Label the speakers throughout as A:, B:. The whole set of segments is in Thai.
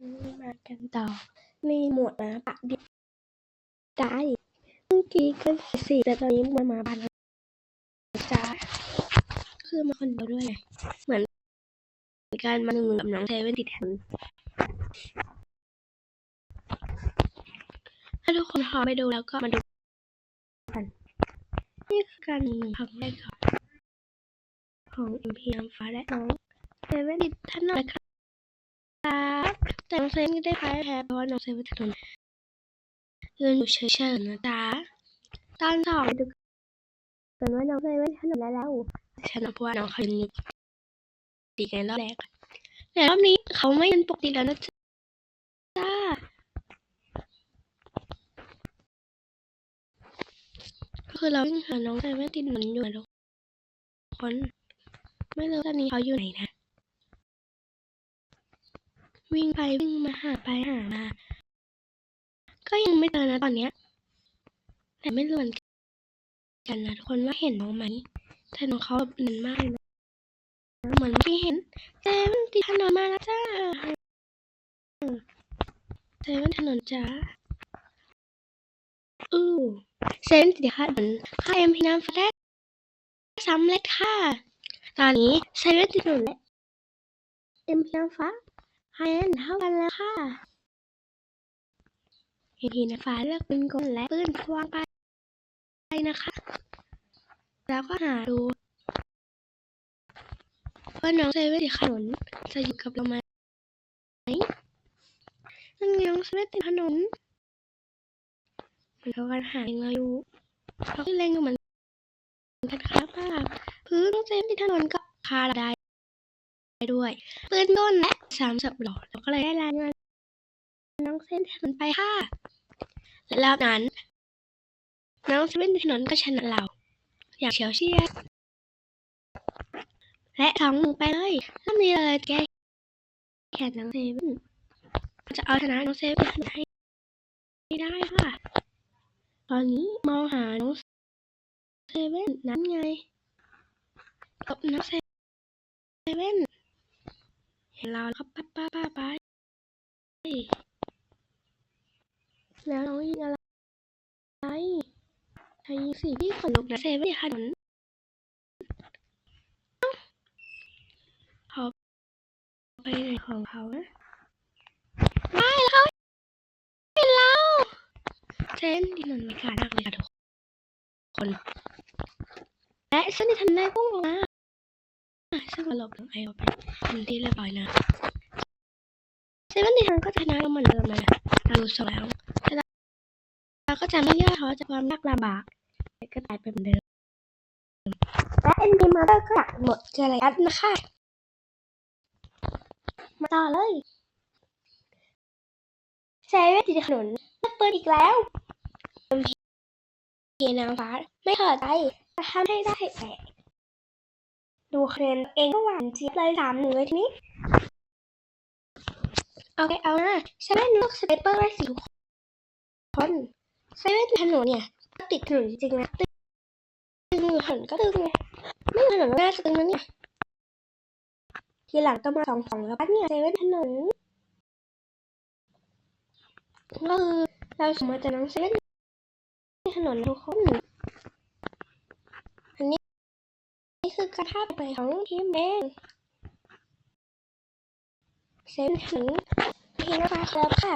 A: มากันต่อในหมวดหมาปะดิบได้เมื่อกี้ก็สี่แต่ตอนนี้มาหมาบ้านแล้วจ้าคือมาคนเดียวด้วย เหมือนการมาหนึ่งกับน้องเซเว่นติดแทนถ้าทุกคนพร้อมไปดูแล้วก็มาดูกัน นี่คือการทำแรกของของอิมพีน้ำฟ้าและน้องเซเว่นติดถนนนะครับ องเซเว่นไม่ได้แพ้แพ้เพราะว่าน้องเซเว่นถนยืนอยู่เฉยๆนะจ๊ะตอนสองดูกันว่าน้องเซเว่ถนนแล้วแล้วชนะเพราะว่าน้องเขายืนอยู่ดีกันรอบแรกแต่รอบนี้เขาไม่ยืนปกติแล้วนะจ๊ะก็คือเราวิ่งหาน้องเซเว่นติดถนนอยู่นะทุกคน ไม่รู้ตอนนี้เขาอยู่ไหนนะ วิ่งไปวิ่งมาหาไปหามา ก็ยังไม่เจอนะตอนเนี้ย แต่ไม่รู้เหมือนกันนะทุกคนว่าเห็นน้องไหมแต่น้องเขาแบบเนินมากเลยนะเหมือนที่เห็นเซเว่นติดถนนมาแล้วจ้าเซเว่นถนนจ้าอู้เซเว่นติดถนนค่าเอ็มพีน้ำฟ้าแรกสำเร็จค่ะ ตอนนี้เซเว่นติดถนนและเอ็มพีน้ำฟ้า คะแนนเท่ากันแล้วค่ะเห็นทีนฟ้าเลือกปืนกลและปืนวางไปไปนะคะ แล้วก็หาดูว่าน้องเซเว่นติดถนนจะอยู่กับเราไหมนั่นไงน้องเซเว่นติดถนนมันเขากันหาเองเราอยู่เขาเล็งอยู่เหมือนกันครับว่าพื้นน้องเซเว่นติดถนนก็พาเราได้ ด้วยปืนต้นและสามสับหลอดเราก็เลยได้รายงานน้องเส้นถนนไปค่ะและรอบนั้น น้องเส้นถนนก็ชนะเรา อยากเฉียวเฉียและสองหนึ่งไปเลยถ้ามีอะไรแกแขนน้องเซเว่นจะเอาชนะน้องเซเว่นให้ได้ค่ะ ตอนนี้มองหาน้องเซเว่นนั้นไงตบน้องเซเว่น เห็นเราแล้วก็ป้าป้าป้าไปแล้วน้องยิงอะไรใครยิงสิพี่ขนลุกนะเซเว่นถนนเขาไปไหนของเขานะไม่แล้วเห็นเราเส้นถนนมีการมากเลยค่ะทุกคนและเส้นที่ทำได้พุ่งออกมา ซึ่งเราหลบน้องไอออกไปเป็นที่เรียบร้อยนะเซเว่นในทางก็ชนะเราเหมือนเดิมเลยนะเรารู้สแล้วแต่เราก็จะไม่ย่อท้อจากความยากลำบากก็ตายไปเหมือนเดิมและเอ็นดีมาเตอร์ก็อยากหมดเจอไริญนะคะมาต่อเลยเซเว่นติดถนนเลิกเปิดอีกแล้วเพีนางฟ้าไม่เถิดใจจะทำให้ได้แต่ ดูคะแนเองก็หวานเจี๊ยบเลยสามหนึ่งเลยทีนี้โอเคเอานะเซเว่นเลือกสไนเปอร์ได้สี่คนเซเว่นถนนเนี่ยก็ติดถนนจริงๆนะตึงอยู่ถนนก็ตึงไงไม่ถนนก็น่าจะตึงนะเนี่ยทีหลังต้องมาสองสองแล้วปะเนี่ยเซเว่นถนนก็คือเราสมมติจะน้องเซเว่นถนนทุกคน อันนี้นี่ คือกระทาไปของทีมเองเซเว่นถนนทีนะคะครับค่ะ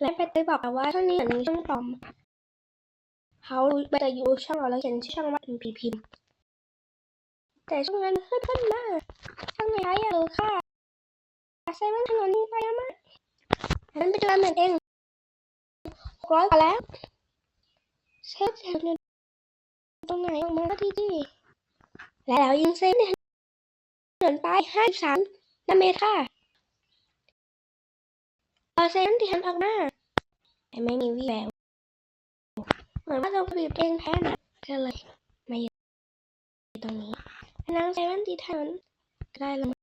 A: และไปเตยบอกว่าช่องนี้เหมือนช่องปลอมเขาไปแต่อยู่ช่องเราแล้วเขียนช่อช่องว่าพีพิมพ์แต่ช่องนั้นขึ้นขึ้นมาช่องไหนอะเออค่ะเซเว่นถนนนี้ไปแล้วมั้งนั้นไปดูเหมือนเองร้อยกว่าแล้วเซฟถนน ตรงไหนออกมาก็ดีดีและแล้วยิงเซฟถนนไปห้าสามนาเมตรค่ะเอเซนที่หันออกมาแต่ไม่มีวี่แววเหมือนว่าจะบีบเองแทนก็เลยมาอยู่ตรงนี้นางเซเว่นตีถนนได้ลง